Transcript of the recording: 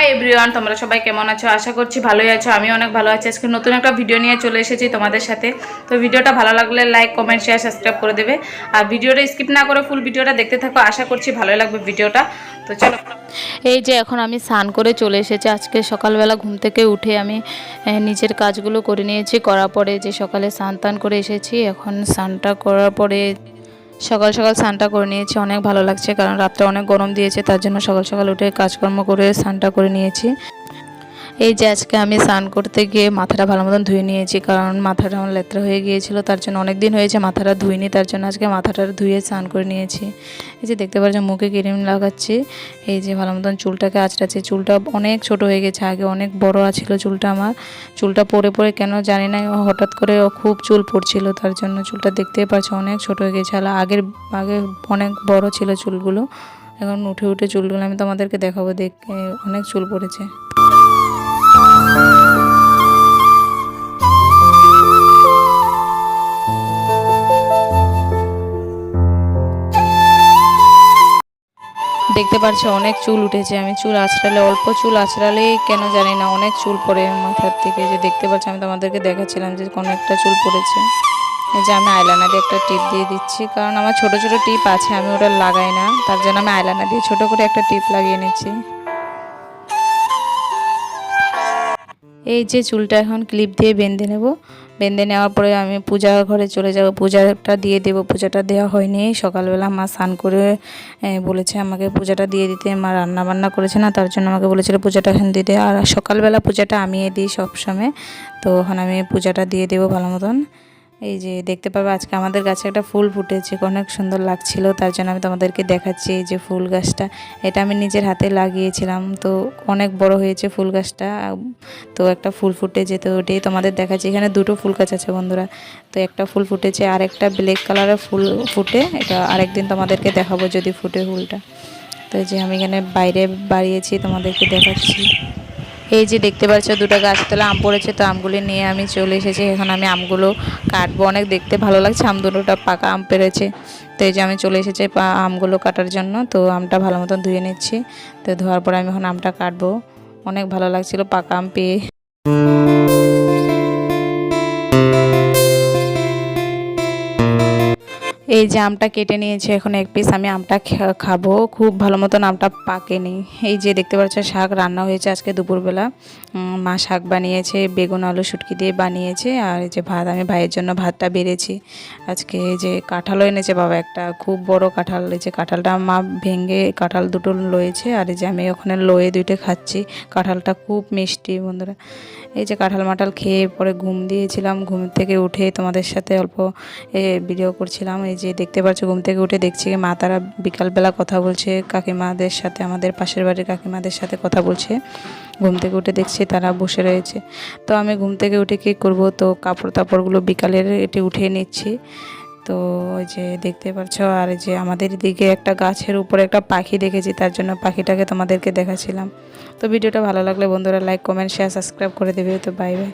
Hi everyone তোমরা সবাই কেমন আছো? আশা করছি ভালোই আছো। আমি অনেক ভালো আছি। আজকে নতুন একটা ভিডিও নিয়ে চলে এসেছি তোমাদের সাথে। তো ভিডিওটা ভালো লাগলে লাইক কমেন্ট শেয়ার সাবস্ক্রাইব করে দেবে। আর ভিডিওটা স্কিপ না করে ফুল ভিডিওটা দেখতে থাকো। আশা করছি ভালোই লাগবে ভিডিওটা। তো চলো। এই যে এখন আমি স্নান করে চলে এসেছি। আজকে সকালবেলা ঘুম থেকে উঠে আমি নিজের কাজগুলো করে নিয়েছি। করার পরে যে সকালে স্নান টান করে এসেছি, এখন স্নানটা করার পরে সকাল সকাল স্নানটা করে নিয়েছি, অনেক ভালো লাগছে কারণ রাতটা অনেক গরম দিয়েছে, তার জন্য সকাল সকাল উঠে কাজকর্ম করে স্নানটা করে নিয়েছি। এই যে আজকে আমি স্নান করতে গিয়ে মাথাটা ভালো মতন ধুয়ে নিয়েছি, কারণ মাথাটা আমার লেত্রা হয়ে গিয়েছিল, তার জন্য অনেক দিন হয়েছে মাথাটা ধুইনি, তার জন্য আজকে মাথাটা ধুয়ে স্নান করে নিয়েছি। এই যে দেখতে পাচ্ছ মুখে ক্রিম লাগাচ্ছি। এই যে ভালো মতন চুলটাকে আঁচড়াচ্ছি, চুলটা অনেক ছোট হয়ে গেছে, আগে অনেক বড় ছিল চুলটা আমার। চুলটা পরে পরে কেন জানি না, হঠাৎ করে খুব চুল পড়ছিল, তার জন্য চুলটা দেখতেই পাচ্ছ অনেক ছোট হয়ে গেছে। আর আগের, আগে অনেক বড় ছিল চুলগুলো, এখন উঠে উঠে চুলগুলো আমি তোমাদেরকে দেখাবো, দেখ অনেক চুল পড়েছে। দেখতে পাচ্ছ, অনেক চুল উঠেছে। আমি চুল আছড়ালে, অল্প চুল আছড়ালেই কেন জানি না, অনেক চুল পড়ে মাথার থেকে যে দেখতে পাচ্ছ, আমি তোমাদেরকে দেখাচ্ছিলাম যে কোনো একটা চুল পড়েছে। এই যে আমি আইলানা দিয়ে একটা টিপ দিয়ে দিচ্ছি, কারণ আমার ছোট ছোট টিপ আছে, আমি ওটা লাগাই না। তার জন্য আমি আইলানা দিয়ে ছোট করে একটা টিপ লাগিয়ে নিচ্ছি। এই যে চুলটা এখন ক্লিপ দিয়ে বেঁধে নেব। বেঁধে নেওয়ার পরে আমি পূজা ঘরে চলে যাব। পূজাটা দিয়ে দেব। পূজাটা দেওয়া হয়নি। সকালবেলা মা স্নান করে বলেছে আমাকে পূজাটা দিয়ে দিতে। মা রান্না বান্না করেছে না, তার জন্য আমাকে বলেছিল পূজাটা এখন দিতে। আর সকালবেলা পূজাটা আমিয়ে দিই সবসময়। তো এখন আমি পূজাটা দিয়ে দেবো ভালো মতন। এই যে দেখতে পাবে আজকে আমাদের গাছে একটা ফুল ফুটেছে, অনেক সুন্দর লাগছিল, তার জন্য আমি তোমাদেরকে দেখাচ্ছি এই যে ফুল গাছটা। এটা আমি নিজের হাতে লাগিয়েছিলাম, তো অনেক বড় হয়েছে ফুল গাছটা, তো একটা ফুল ফুটেছে তো ওটাই তোমাদের দেখাচ্ছি। এখানে দুটো ফুল গাছ আছে বন্ধুরা, তো একটা ফুল ফুটেছে, আর একটা ব্ল্যাক কালারের ফুল ফুটে, এটা আরেকদিন তোমাদেরকে দেখাবো যদি ফুটে ফুলটা। তো যে আমি এখানে বাইরে বাড়িয়েছি, তোমাদেরকে দেখাচ্ছি। এই যে দেখতে পাচ্ছ, দুটো গাছতলা আম পড়েছে, তো আমগুলি নিয়ে আমি চলে এসেছি। এখন আমি আমগুলো কাটবো। অনেক দেখতে ভালো লাগছে, আম দুটোটা পাকা আম পেরেছে। তো এই যে আমি চলে এসেছি আমগুলো কাটার জন্য। তো আমটা ভালো মতন ধুয়ে নিচ্ছি। তো ধোয়ার পর আমি এখন আমটা কাটবো। অনেক ভালো লাগছিল পাকা আম পেয়ে। এই যে আমটা কেটে নিয়েছে এখন এক পিস আমি আমটা খাব। খুব ভালো মতন আমটা পাকেনি। এই যে দেখতে পাচ্ছ শাক রান্না হয়েছে আজকে দুপুরবেলা। মা শাক বানিয়েছে বেগুন আলু শুটকি দিয়ে বানিয়েছে আর এই যে ভাত আমি ভাইয়ের জন্য ভাতটা বেড়েছি। আজকে এই যে কাঁঠালও এনেছে বাবা একটা খুব বড় কাঁঠাল। এই যে কাঁঠালটা মা ভেঙে কাঁঠাল দুটো লয়েছে আর এই যে আমি ওখানে লয়ে দুইটা খাচ্ছি। কাঁঠালটা খুব মিষ্টি বন্ধুরা। এই যে কাঁঠাল মাঠাল খেয়ে পরে ঘুম দিয়েছিলাম। ঘুম থেকে উঠে তোমাদের সাথে অল্প এ, ভিডিও করছিলাম। এই যে দেখতে পাচ্ছ, ঘুম থেকে উঠে দেখছি মা তারা বিকালবেলা কথা বলছে, কাকিমাদের সাথে, আমাদের পাশের বাড়ির কাকিমাদের সাথে কথা বলছে। ঘুম থেকে উঠে দেখছি তারা বসে রয়েছে। তো আমি ঘুম থেকে উঠে কী করব? তো কাপড় তাপড়গুলো বিকালের এটি উঠিয়ে নিচ্ছি। তো যে দেখতে পাচ্ছ, আর যে আমাদের দিকে একটা গাছের উপরে একটা পাখি দেখেছি, তার জন্য পাখিটাকে তোমাদেরকে দেখাচ্ছিলাম তো ভিডিওটা ভালো লাগলে বন্ধুরা লাইক, কমেন্ট শেয়ার সাবস্ক্রাইব করে দেবে। তো বাই বাই